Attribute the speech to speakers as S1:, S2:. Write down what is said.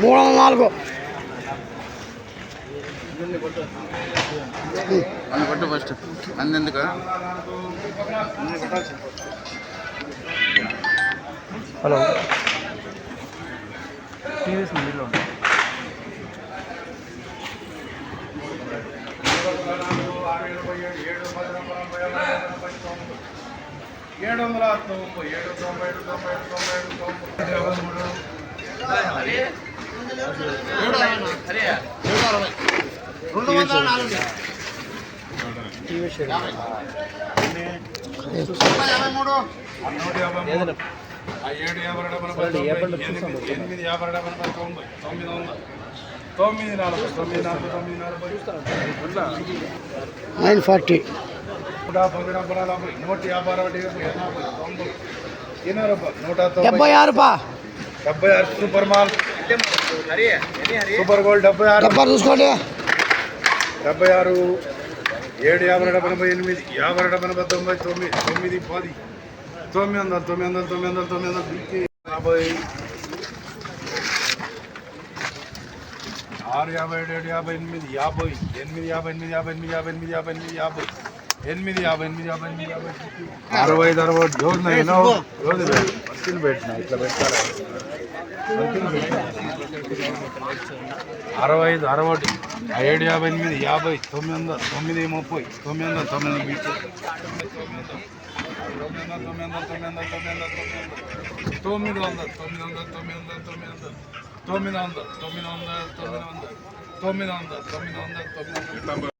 S1: మూడు వందల నాలుగు
S2: అన్ని కొట్టు ఫస్ట్ అందెందుకు
S3: హలో టీవీఎస్ మీలో
S4: ఏడు వందల తొంభై ఏడు తొంభై ఏడు తొంభై ఏడు తొంభై ఏడు తొంభై యాభై మూడు నూట యాభై మూడు ఆ ఏడు యాభై డెబ్బై తొంభై ఎనిమిది ఎనిమిది యాభై డెబ్బై తొంభై తొమ్మిది వందల తొమ్మిది నలభై తొమ్మిది నలభై తొమ్మిది నలభై
S1: నైన్ ఫార్టీ
S4: నూట యాభై డెబ్బై నలభై నూట యాభై అరవై డెబ్బై ఎనభై తొంభై ఎనభై రూపాయలు నూట తొంభై
S1: డెబ్బై ఆరు పా
S4: డెబ్బై ఆరు సూపర్ మాల్ సూపర్ గోల్డ్ డెబ్బై ఆరు
S1: డెబ్బై చూసుకోండి
S4: డెబ్బై ఆరు ఏడు యాభై డెబ్బై ఎనభై ఎనిమిది యాభై డెబ్బై ఎనభై తొంభై తొమ్మిది తొమ్మిది పది తొమ్మిది వందలు తొమ్మిది వందలు తొమ్మిది వందలు తొమ్మిది వందలు యాభై ఆరు యాభై ఏడు ఏడు యాభై ఎనిమిది యాభై ఎనిమిది యాభై ఎనిమిది యాభై ఎనిమిది యాభై ఎనిమిది యాభై ఎనిమిది యాభై ఎనిమిది యాభై ఎనిమిది యాభై ఎనిమిది యాభై అరవై అరవై రోజు నేను రోజు పెట్టిన ఇట్లా పెట్టాలి అరవై ఐదు అరవై ఒకటి ఏడు యాభై ఎనిమిది యాభై తొమ్మిది వందల తొమ్మిది ముప్పై తొమ్మిది వందల తొమ్మిది వందల బీచ్ తొమ్మిది వందల తొమ్మిది వందల తొమ్మిది వందల తొమ్మిది వందల తొమ్మిది వందల తొమ్మిది వందల తొమ్మిది వందల తొమ్మిది వందల తొమ్మిది వందల తొమ్మిది వందల తొమ్మిది వందల తొమ్మిది వందల తొమ్మిది వందల